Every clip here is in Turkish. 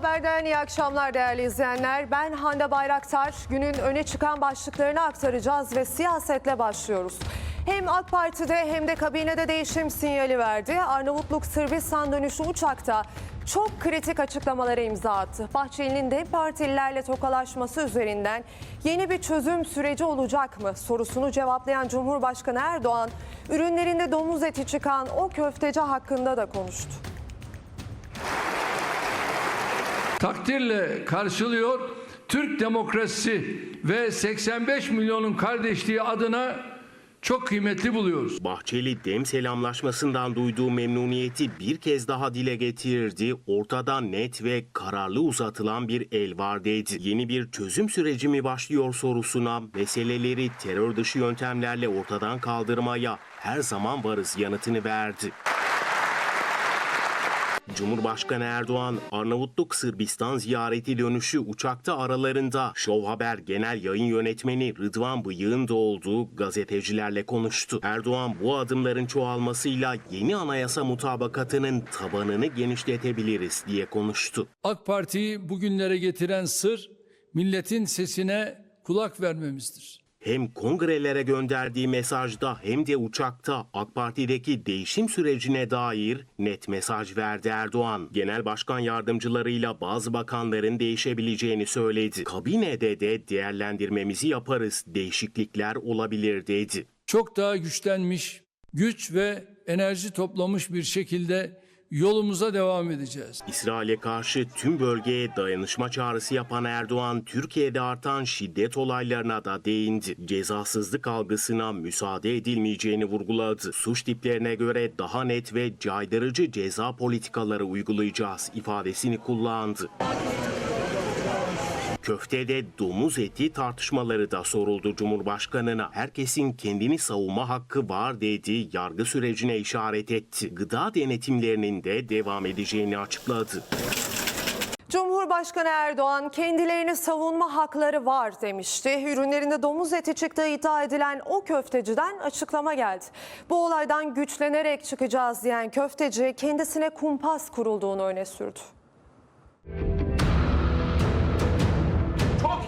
Haber'den iyi akşamlar değerli izleyenler. Ben Hande Bayraktar. Günün öne çıkan başlıklarını aktaracağız ve siyasetle başlıyoruz. Hem AK Parti'de hem de kabinede değişim sinyali verdi. Arnavutluk Sırbistan dönüşü uçakta çok kritik açıklamalara imza attı. Bahçeli'nin de partililerle tokalaşması üzerinden yeni bir çözüm süreci olacak mı sorusunu cevaplayan Cumhurbaşkanı Erdoğan, ürünlerinde domuz eti çıkan o köfteci hakkında da konuştu. Takdirle karşılıyor. Türk demokrasisi ve 85 milyonun kardeşliği adına çok kıymetli buluyoruz. Bahçeli dem selamlaşmasından duyduğu memnuniyeti bir kez daha dile getirdi. Ortada net ve kararlı uzatılan bir el var dedi. Yeni bir çözüm süreci mi başlıyor sorusuna meseleleri terör dışı yöntemlerle ortadan kaldırmaya her zaman varız yanıtını verdi. Cumhurbaşkanı Erdoğan, Arnavutluk Sırbistan ziyareti dönüşü uçakta aralarında Şov Haber Genel Yayın Yönetmeni Rıdvan Bıyık'ın da olduğu gazetecilerle konuştu. Erdoğan bu adımların çoğalmasıyla yeni anayasa mutabakatının tabanını genişletebiliriz diye konuştu. AK Parti'yi bugünlere getiren sır milletin sesine kulak vermemizdir. Hem kongrelere gönderdiği mesajda hem de uçakta AK Parti'deki değişim sürecine dair net mesaj verdi Erdoğan. Genel başkan yardımcılarıyla bazı bakanların değişebileceğini söyledi. Kabinede de değerlendirmemizi yaparız, değişiklikler olabilir dedi. Çok daha güçlenmiş, güç ve enerji toplamış bir şekilde yolumuza devam edeceğiz. İsrail'e karşı tüm bölgeye dayanışma çağrısı yapan Erdoğan, Türkiye'de artan şiddet olaylarına da değindi. Cezasızlık algısına müsaade edilmeyeceğini vurguladı. Suç tiplerine göre daha net ve caydırıcı ceza politikaları uygulayacağız ifadesini kullandı. Köftede domuz eti tartışmaları da soruldu Cumhurbaşkanına. Herkesin kendini savunma hakkı var dedi, yargı sürecine işaret etti. Gıda denetimlerinin de devam edeceğini açıkladı. Cumhurbaşkanı Erdoğan kendilerini savunma hakları var demişti. Ürünlerinde domuz eti çıktığı iddia edilen o köfteciden açıklama geldi. Bu olaydan güçlenerek çıkacağız diyen köfteci kendisine kumpas kurulduğunu öne sürdü.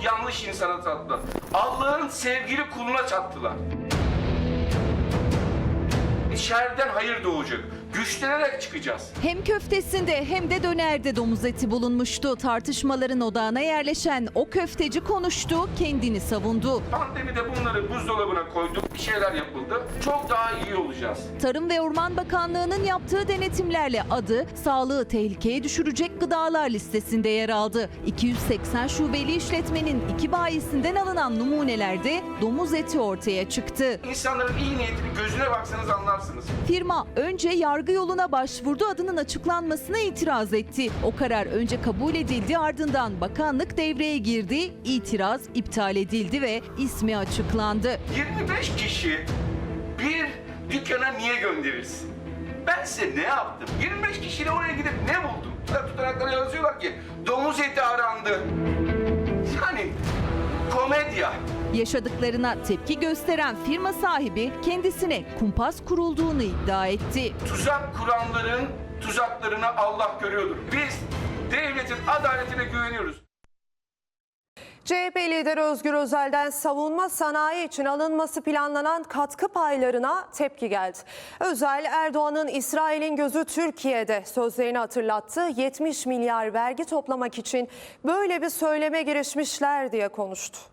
Yanlış insana tattılar. Allah'ın sevgili kuluna çattılar. İçeriden hayır doğacak. Güçlenerek çıkacağız. Hem köftesinde hem de dönerde domuz eti bulunmuştu. Tartışmaların odağına yerleşen o köfteci konuştu, kendini savundu. Pandemide bunları buzdolabına koyduk. Bir şeyler yapıldı. Çok daha iyi olacağız. Tarım ve Orman Bakanlığı'nın yaptığı denetimlerle adı sağlığı tehlikeye düşürecek gıdalar listesinde yer aldı. 280 şubeli işletmenin iki bayisinden alınan numunelerde domuz eti ortaya çıktı. İnsanların iyi niyetini gözüne baksanız anlarsınız. Firma önce yargı yoluna başvurdu adının açıklanmasına itiraz etti. O karar önce kabul edildi ardından bakanlık devreye girdi, itiraz iptal edildi ve ismi açıklandı. 25 kişi bir dükkana niye gönderilsin? Ben size ne yaptım? 25 kişiyle oraya gidip ne buldum? Tutanaklara yazıyorlar ki domuz eti arandı. Yani komedya. Yaşadıklarına tepki gösteren firma sahibi kendisine kumpas kurulduğunu iddia etti. Tuzak kuranların tuzaklarını Allah görüyordur. Biz devletin adaletine güveniyoruz. CHP lideri Özgür Özel'den savunma sanayi için alınması planlanan katkı paylarına tepki geldi. Özel, Erdoğan'ın İsrail'in gözü Türkiye'de sözlerini hatırlattı. 70 milyar vergi toplamak için böyle bir söyleme girişmişler diye konuştu.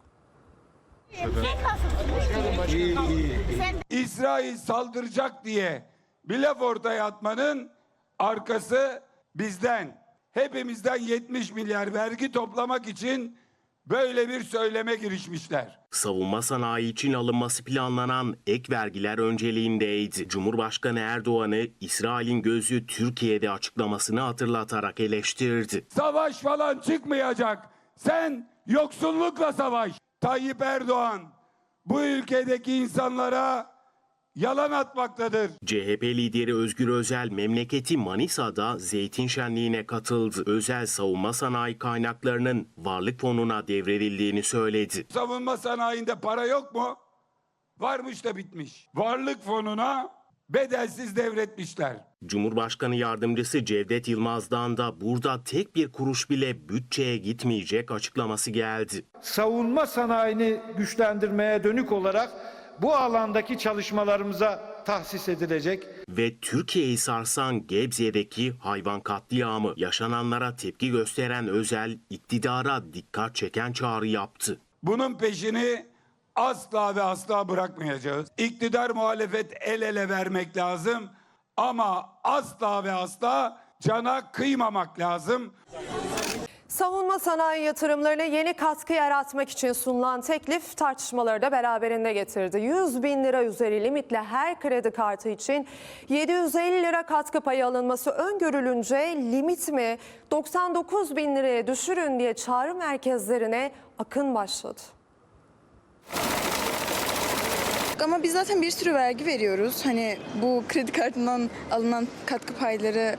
İsrail saldıracak diye bir laf ortaya atmanın arkası bizden. Hepimizden 70 milyar vergi toplamak için böyle bir söyleme girişmişler. Savunma sanayi için alınması planlanan ek vergiler önceliğindeydi. Cumhurbaşkanı Erdoğan'ı İsrail'in gözü Türkiye'de açıklamasını hatırlatarak eleştirdi. Savaş falan çıkmayacak. Sen yoksullukla savaş. Tayyip Erdoğan bu ülkedeki insanlara yalan atmaktadır. CHP lideri Özgür Özel memleketi Manisa'da zeytin şenliğine katıldı. Özel savunma sanayi kaynaklarının varlık fonuna devredildiğini söyledi. Savunma sanayinde para yok mu? Varmış da bitmiş. Varlık fonuna bedelsiz devretmişler. Cumhurbaşkanı yardımcısı Cevdet Yılmaz'dan da burada tek bir kuruş bile bütçeye gitmeyecek açıklaması geldi. savunma sanayini güçlendirmeye dönük olarak bu alandaki çalışmalarımıza tahsis edilecek Ve Türkiye'yi sarsan Gebze'deki hayvan katliamı yaşananlara tepki gösteren Özel iktidara dikkat çeken çağrı yaptı. Bunun peşini asla ve asla bırakmayacağız. İktidar muhalefet el ele vermek lazım ama asla ve asla cana kıymamak lazım. Savunma sanayi yatırımlarına yeni katkı yaratmak için sunulan teklif tartışmaları da beraberinde getirdi. 100 bin lira üzeri limitle her kredi kartı için 750 lira katkı payı alınması öngörülünce limit mi 99 bin liraya düşürün diye çağrı merkezlerine akın başladı. Ama biz zaten bir sürü vergi veriyoruz. Hani bu kredi kartından alınan katkı payları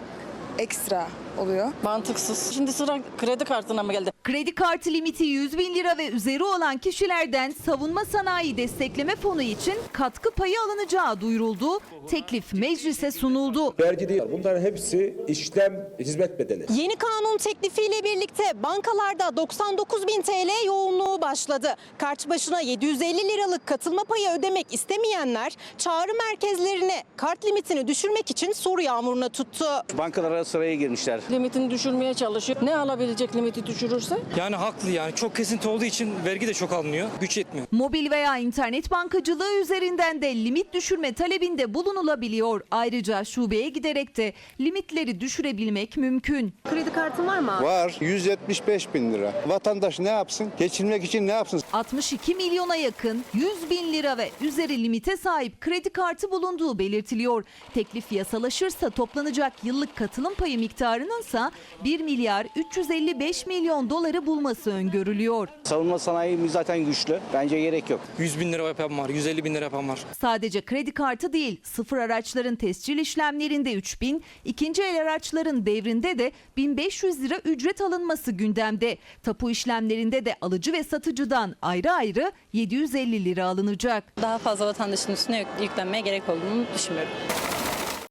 ekstra oluyor. Mantıksız. Şimdi sıra kredi kartına mı geldi? Kredi kartı limiti 100 bin lira ve üzeri olan kişilerden savunma sanayi destekleme fonu için katkı payı alınacağı duyuruldu. Teklif meclise sunuldu. vergi değil. Bunların hepsi işlem hizmet bedeli. Yeni kanun teklifiyle birlikte bankalarda 99 bin TL yoğunluğu başladı. Kart başına 750 liralık katılma payı ödemek istemeyenler çağrı merkezlerine kart limitini düşürmek için soru yağmuruna tuttu. Bankalara sıraya girmişler. Limitini düşürmeye çalışıyor. Ne alabilecek limiti düşürürse? Yani haklı yani çok kesinti olduğu için vergi de çok alınıyor. Güç yetmiyor. Mobil veya internet bankacılığı üzerinden de limit düşürme talebinde bulunulabiliyor. Ayrıca şubeye giderek de limitleri düşürebilmek mümkün. Kredi kartın var mı? Var 175 bin lira. Vatandaş ne yapsın? Geçinmek için ne yapsın? 62 milyona yakın 100 bin lira ve üzeri limite sahip kredi kartı bulunduğu belirtiliyor. Teklif yasalaşırsa toplanacak yıllık katılım payı miktarının ise 1 milyar 355 milyon doları bulması öngörülüyor. Savunma sanayimiz zaten güçlü. Bence gerek yok. 100 bin lira yapan var, 150 bin lira yapan var. Sadece kredi kartı değil, sıfır araçların tescil işlemlerinde 3000, ikinci el araçların devrinde de 1500 lira ücret alınması gündemde. Tapu işlemlerinde de alıcı ve satıcıdan ayrı ayrı 750 lira alınacak. Daha fazla vatandaşın üstüne yüklenmeye gerek olduğunu düşünmüyorum.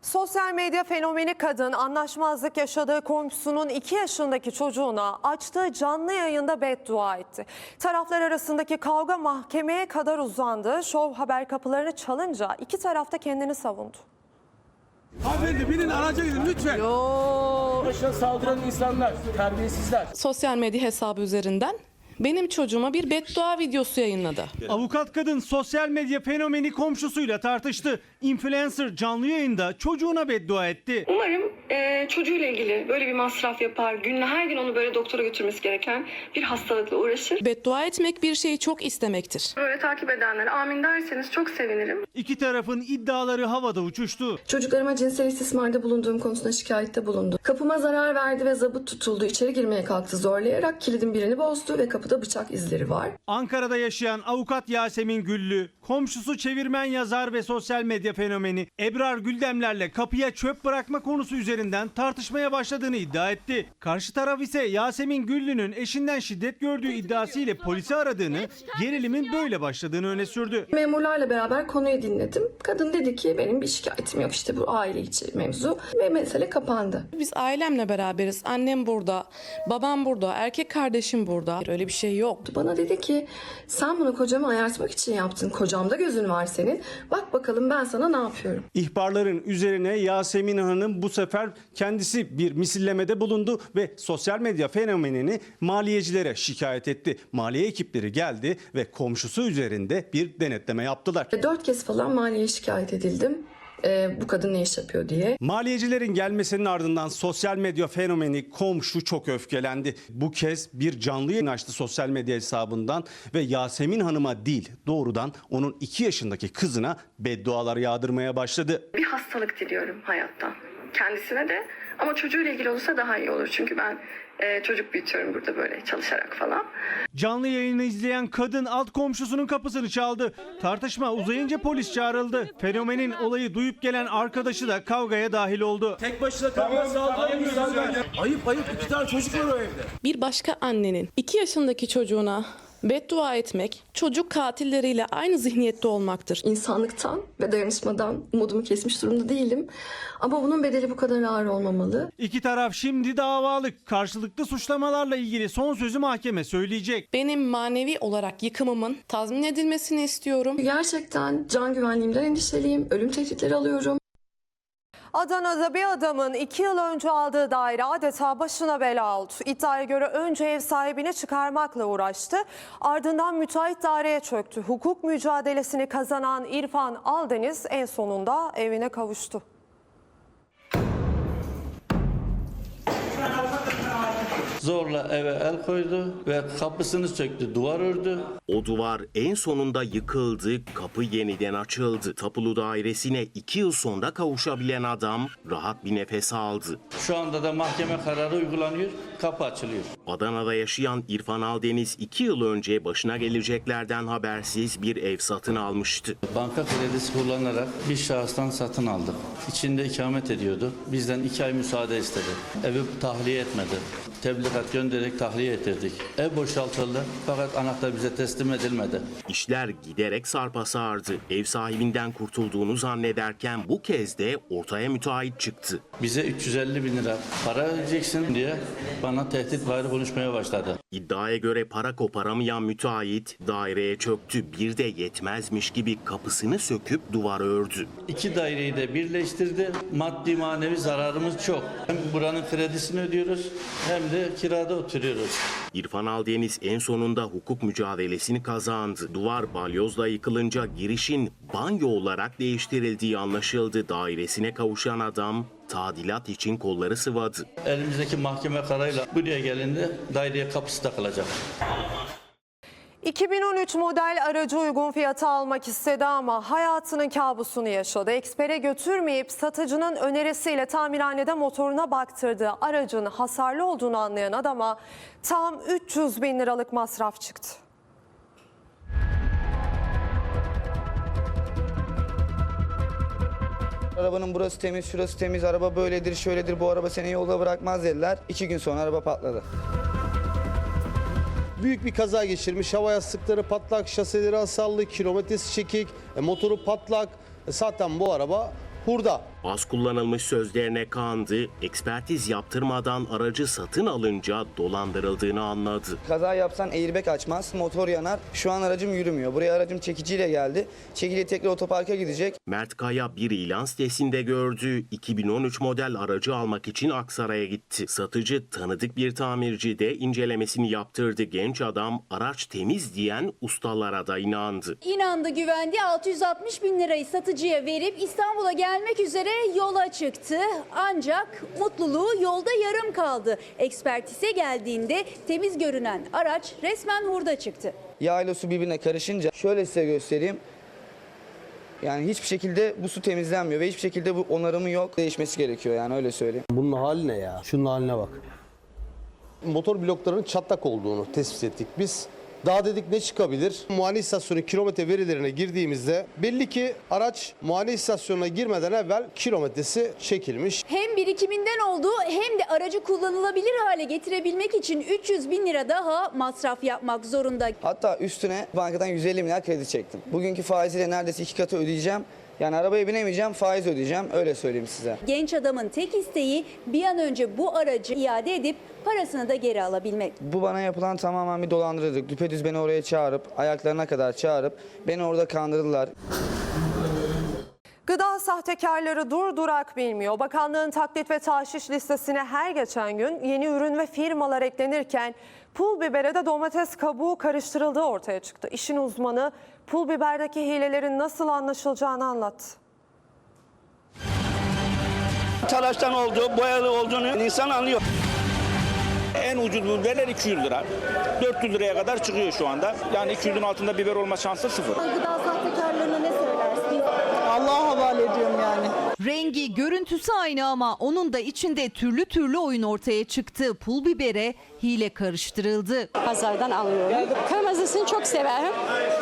Sosyal medya fenomeni kadın anlaşmazlık yaşadığı komşusunun 2 yaşındaki çocuğuna açtığı canlı yayında beddua etti. Taraflar arasındaki kavga mahkemeye kadar uzandı. Şov haber kapılarını çalınca iki tarafta kendini savundu. Hanımefendi binin araca gidin lütfen. Başına saldıran insanlar, terbiyesizler. Sosyal medya hesabı üzerinden benim çocuğuma bir beddua videosu yayınladı. Avukat kadın sosyal medya fenomeni komşusuyla tartıştı. Influencer canlı yayında çocuğuna beddua etti. Umarım çocuğuyla ilgili böyle bir masraf yapar. Günle her gün onu böyle doktora götürmesi gereken bir hastalıkla uğraşır. Beddua etmek bir şeyi çok istemektir. Böyle takip edenler amin derseniz çok sevinirim. İki tarafın iddiaları havada uçuştu. Çocuklarıma cinsel istismarda bulunduğum konusunda şikayette bulundu. Kapıma zarar verdi ve zabıt tutuldu. İçeri girmeye kalktı zorlayarak kilidin birini bozdu ve kapıda bıçak izleri var. Ankara'da yaşayan avukat Yasemin Güllü, komşusu çevirmen yazar ve sosyal medya fenomeni Ebrar Güldemlerle kapıya çöp bırakma konusu üzerinden tartışmaya başladığını iddia etti. Karşı taraf ise Yasemin Güllü'nün eşinden şiddet gördüğü iddiasıyla polisi aradığını, gerilimin böyle başladığını öne sürdü. Memurlarla beraber konuyu dinledim. Kadın dedi ki benim bir şikayetim yok işte bu aile içi mevzu ve mesele kapandı. Biz ailemle beraberiz. Annem burada, babam burada, erkek kardeşim burada. Öyle bir şey yok. Bana dedi ki sen bunu kocamı ayartmak için yaptın. Kocamda gözün var senin. Bak bakalım ben sana ne yapıyorum. İhbarların üzerine Yasemin Hanım bu sefer kendisi bir misillemede bulundu ve sosyal medya fenomenini maliyecilere şikayet etti. Maliye ekipleri geldi ve komşusu üzerinde bir denetleme yaptılar. Dört kez falan maliye şikayet edildim. Ee, bu kadın ne iş yapıyor diye. Maliyecilerin gelmesinin ardından sosyal medya fenomeni komşu çok öfkelendi. Bu kez bir canlı yayın açtı sosyal medya hesabından ve Yasemin Hanım'a değil doğrudan onun 2 yaşındaki kızına beddualar yağdırmaya başladı. Bir hastalık diliyorum hayattan. Kendisine de ama çocuğuyla ilgili olursa daha iyi olur. Çünkü ben e, çocuk büyütüyorum burada böyle çalışarak falan. Canlı yayını izleyen kadın alt komşusunun kapısını çaldı. Tartışma uzayınca polis çağrıldı. Fenomenin olayı duyup gelen arkadaşı da kavgaya dahil oldu. Tek başına kalmaz saldıran insanlar. Ayıp ayıp iki tane çocuk var o evde. Bir başka annenin 2 yaşındaki çocuğuna beddua etmek çocuk katilleriyle aynı zihniyette olmaktır. İnsanlıktan ve dayanışmadan umudumu kesmiş durumda değilim. Ama bunun bedeli bu kadar ağır olmamalı. İki taraf şimdi davalık. Karşılıklı suçlamalarla ilgili son sözü mahkeme söyleyecek. Benim manevi olarak yıkımımın tazmin edilmesini istiyorum. Gerçekten can güvenliğimden endişeliyim. Ölüm tehditleri alıyorum. Adana'da bir adamın iki yıl önce aldığı daire adeta başına bela oldu. İddiaya göre önce ev sahibini çıkarmakla uğraştı. Ardından müteahhit daireye çöktü. Hukuk mücadelesini kazanan İrfan Aldeniz en sonunda evine kavuştu. Zorla eve el koydu ve kapısını söktü, duvar ördü. O duvar en sonunda yıkıldı, kapı yeniden açıldı. Tapulu dairesine iki yıl sonra kavuşabilen adam rahat bir nefes aldı. Şu anda da mahkeme kararı uygulanıyor, kapı açılıyor. Adana'da yaşayan İrfan Aldeniz iki yıl önce başına geleceklerden habersiz bir ev satın almıştı. Banka kredisi kullanarak bir şahıstan satın aldık. İçinde ikamet ediyordu. Bizden iki ay müsaade istedi. Evi tahliye etmedi. Tebligat göndererek tahliye ettirdik. Ev boşaltıldı fakat anahtar bize teslim edilmedi. İşler giderek sarpa sardı. Ev sahibinden kurtulduğunu zannederken bu kez de ortaya müteahhit çıktı. Bize 350 bin lira para vereceksin diye bana tehdit vari konuşmaya başladı. İddiaya göre para koparamayan müteahhit daireye çöktü. Bir de yetmezmiş gibi kapısını söküp duvar ördü. İki daireyi de birleştirdi. Maddi manevi zararımız çok. Hem buranın kredisini ödüyoruz hem de kirada oturuyoruz. İrfan Aldeniz en sonunda hukuk mücadelesini kazandı. Duvar balyozla yıkılınca girişin banyo olarak değiştirildiği anlaşıldı. Dairesine kavuşan adam tadilat için kolları sıvadı. Elimizdeki mahkeme kararıyla buraya gelindi daireye kapısı takılacak. 2013 model aracı uygun fiyata almak istedi ama hayatının kabusunu yaşadı. Ekspere götürmeyip satıcının önerisiyle tamirhanede motoruna baktırdığı aracın hasarlı olduğunu anlayan adama tam 300 bin liralık masraf çıktı. Arabanın burası temiz, şurası temiz, araba böyledir, şöyledir, bu araba seni yolda bırakmaz dediler. İki gün sonra araba patladı. Büyük bir kaza geçirmiş. Hava yastıkları patlak, şaseleri hasarlı, kilometresi çekik, e, motoru patlak. E, zaten bu araba hurda. Az kullanılmış sözlerine kandı. Ekspertiz yaptırmadan aracı satın alınca dolandırıldığını anladı. Kaza yapsan airbag açmaz, motor yanar. Şu an aracım yürümüyor. Buraya aracım çekiciyle geldi. Çekici tekrar otoparka gidecek. Mert Kaya bir ilan sitesinde gördüğü 2013 model aracı almak için Aksaray'a gitti. Satıcı tanıdık bir tamirci de incelemesini yaptırdı. Genç adam araç temiz diyen ustalara da inandı. İnandı güvendi 660 bin lirayı satıcıya verip İstanbul'a gelmek üzere yola çıktı. Ancak mutluluğu yolda yarım kaldı. Ekspertize geldiğinde temiz görünen araç resmen hurda çıktı. Yağ ile su birbirine karışınca şöyle size göstereyim. Yani hiçbir şekilde bu su temizlenmiyor ve hiçbir şekilde bu onarımı yok. Değişmesi gerekiyor yani öyle söyleyeyim. Bunun hali ne ya? Şunun haline bak. Motor bloklarının çatlak olduğunu tespit ettik biz. Daha dedik ne çıkabilir? Muayene istasyonu kilometre verilerine girdiğimizde belli ki araç muayene istasyonuna girmeden evvel kilometresi çekilmiş. Hem birikiminden olduğu hem de aracı kullanılabilir hale getirebilmek için 300 bin lira daha masraf yapmak zorunda. Hatta üstüne bankadan 150 milyar kredi çektim. Bugünkü faiziyle neredeyse iki katı ödeyeceğim. Yani arabaya binemeyeceğim, faiz ödeyeceğim. Öyle söyleyeyim size. Genç adamın tek isteği bir an önce bu aracı iade edip parasını da geri alabilmek. Bu bana yapılan tamamen bir dolandırıcılık. Düpedüz beni oraya çağırıp, ayaklarına kadar çağırıp beni orada kandırdılar. Sahtekarları dur durak bilmiyor. Bakanlığın taklit ve tahşiş listesine her geçen gün yeni ürün ve firmalar eklenirken pul bibere de domates kabuğu karıştırıldığı ortaya çıktı. İşin uzmanı pul biberdeki hilelerin nasıl anlaşılacağını anlattı. Talaştan olduğu, boyalı olduğunu insan anlıyor. En ucuz biberler 200 lira. 400 liraya kadar çıkıyor şu anda. Yani 200'ün altında biber olma şansı sıfır. Gıda sahtekarlarına ne? Allah'a havale ediyorum yani. Rengi, görüntüsü aynı ama onun da içinde türlü türlü oyun ortaya çıktı. Pul bibere hile karıştırıldı. Pazardan alıyorum. Kırmızısını çok severim.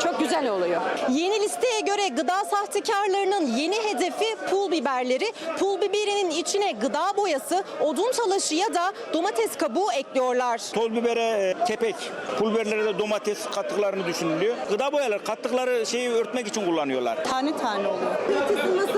Çok güzel oluyor. Yeni listeye göre gıda sahtekarlarının yeni hedefi pul biberleri pul biberinin içine gıda boyası, odun talaşı ya da domates kabuğu ekliyorlar. Toz bibere e, kepek, pul biberlere de domates kattıklarını düşünülüyor. Gıda boyaları kattıkları şeyi örtmek için kullanıyorlar. Tane tane oluyor. Nasıl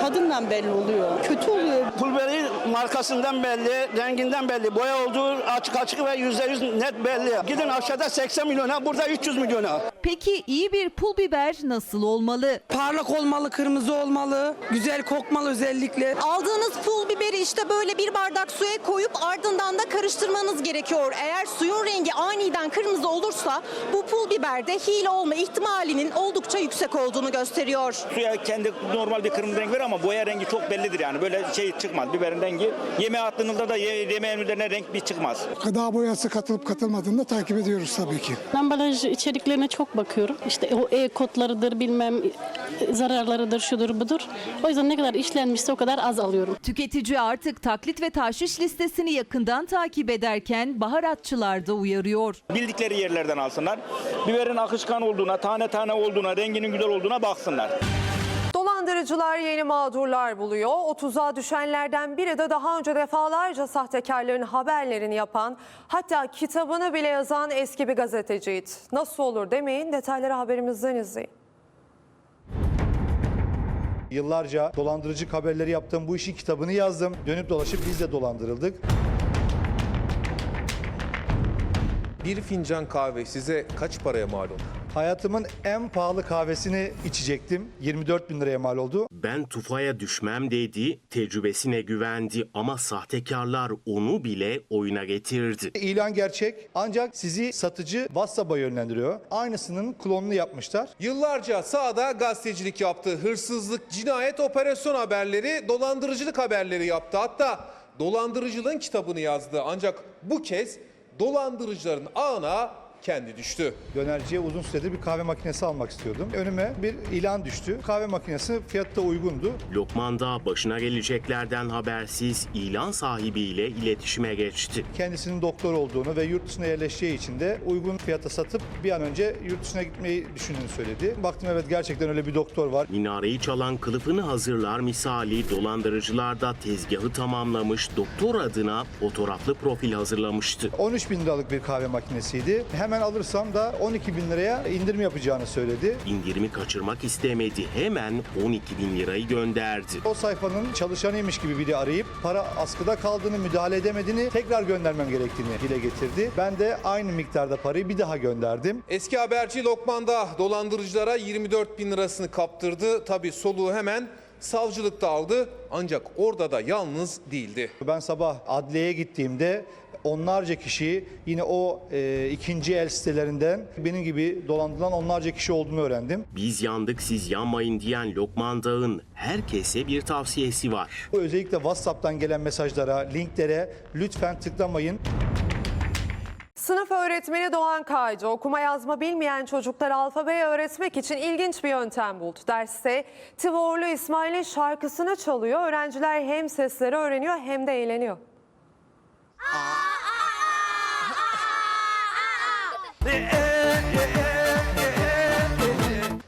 Tadından belli oluyor. Kötü oluyor. Pul biberi markasından belli, renginden belli. Boya olduğu açık açık ve yüzde yüz net belli. Gidin aşağıda 80 milyona, burada 300 milyona. Peki iyi bir pul biber nasıl olmalı? Parlak olmalı, kırmızı olmalı, güzel kokmalı özellikle. Aldığınız pul biberi işte böyle bir bardak suya koyup ardından da karıştırmanız gerekiyor. Eğer suyun rengi aniden kırmızı olursa bu pul biberde hile olma ihtimalinin oldukça yüksek olduğunu gösteriyor. Suya kendi normal bir kırmızı renk verir ama boya rengi çok bellidir yani. Böyle şey çıkmaz. Biberin rengi yemeğe attığınızda da ye- yemeğin üzerine renk bir çıkmaz. Gıda boyası katılıp katılmadığını da takip ediyoruz tabii ki. Ambalaj içeriklerine çok bakıyorum. İşte o E kodlarıdır, bilmem zararlarıdır, şudur budur. O yüzden ne kadar işlenmişse o kadar az alıyorum. Tüketici artık taklit ve tahşiş listesini yakından takip ederken baharatçılar da uyarıyor. Bildikleri yerlerden alsınlar. Biberin akışkan olduğuna, tane tane olduğuna, renginin güzel olduğuna baksınlar. Dolandırıcılar yeni mağdurlar buluyor. O tuzağa düşenlerden biri de daha önce defalarca sahtekarların haberlerini yapan, hatta kitabını bile yazan eski bir gazeteciydi. Nasıl olur demeyin, detayları haberimizden izleyin. Yıllarca dolandırıcı haberleri yaptığım bu işin kitabını yazdım. Dönüp dolaşıp biz de dolandırıldık. Bir fincan kahve size kaç paraya mal oldu? Hayatımın en pahalı kahvesini içecektim. 24 bin liraya mal oldu. Ben tufaya düşmem dedi, tecrübesine güvendi ama sahtekarlar onu bile oyuna getirdi. İlan gerçek ancak sizi satıcı WhatsApp'a yönlendiriyor. Aynısının klonunu yapmışlar. Yıllarca sahada gazetecilik yaptı. Hırsızlık, cinayet, operasyon haberleri, dolandırıcılık haberleri yaptı. Hatta dolandırıcılığın kitabını yazdı. Ancak bu kez dolandırıcıların ağına kendi düştü. Dönerciye uzun süredir bir kahve makinesi almak istiyordum. Önüme bir ilan düştü. Kahve makinesi fiyatta uygundu. Lokman da başına geleceklerden habersiz ilan sahibiyle iletişime geçti. Kendisinin doktor olduğunu ve yurt dışına yerleşeceği için de uygun fiyata satıp bir an önce yurt dışına gitmeyi düşündüğünü söyledi. Baktım evet gerçekten öyle bir doktor var. Minareyi çalan kılıfını hazırlar misali dolandırıcılar da tezgahı tamamlamış doktor adına fotoğraflı profil hazırlamıştı. 13 bin liralık bir kahve makinesiydi. Hemen alırsam da 12 bin liraya indirim yapacağını söyledi. İndirimi kaçırmak istemedi hemen 12 bin lirayı gönderdi. O sayfanın çalışanıymış gibi biri arayıp para askıda kaldığını, müdahale edemediğini, tekrar göndermem gerektiğini dile getirdi. Ben de aynı miktarda parayı bir daha gönderdim. Eski haberci Lokman'da dolandırıcılara 24 bin lirasını kaptırdı. Tabii soluğu hemen savcılıkta aldı. Ancak orada da yalnız değildi. Ben sabah adliyeye gittiğimde onlarca kişi yine o e, ikinci el sitelerinden benim gibi dolandırılan onlarca kişi olduğunu öğrendim. Biz yandık siz yanmayın diyen Lokman Dağ'ın herkese bir tavsiyesi var. Özellikle WhatsApp'tan gelen mesajlara, linklere lütfen tıklamayın. Sınıf öğretmeni Doğan Kaycı okuma yazma bilmeyen çocuklara alfabeyi öğretmek için ilginç bir yöntem buldu. Derste Tivorlu İsmail'in şarkısını çalıyor. Öğrenciler hem sesleri öğreniyor hem de eğleniyor.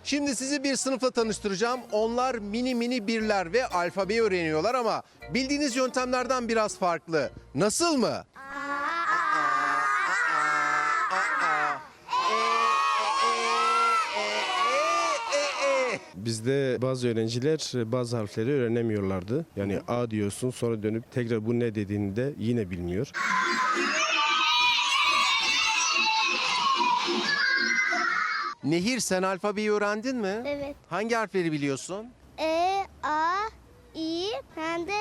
Şimdi sizi bir sınıfla tanıştıracağım. Onlar mini mini birler ve alfabeyi öğreniyorlar ama bildiğiniz yöntemlerden biraz farklı. Nasıl mı? Bizde bazı öğrenciler bazı harfleri öğrenemiyorlardı. Yani A diyorsun sonra dönüp tekrar bu ne dediğini de yine bilmiyor. Nehir sen alfabeyi öğrendin mi? Evet. Hangi harfleri biliyorsun? E, A, İ, hem de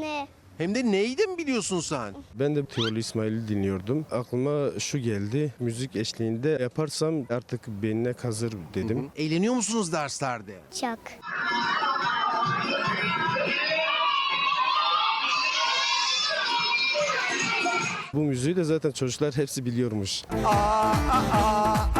N. Hem de neydi mi biliyorsun sen? Ben de Tivoli İsmail'i dinliyordum. Aklıma şu geldi. Müzik eşliğinde yaparsam artık beynine kazır dedim. Eğleniyor musunuz derslerde? Çak. Bu müziği de zaten çocuklar hepsi biliyormuş. Aa, aa, aa.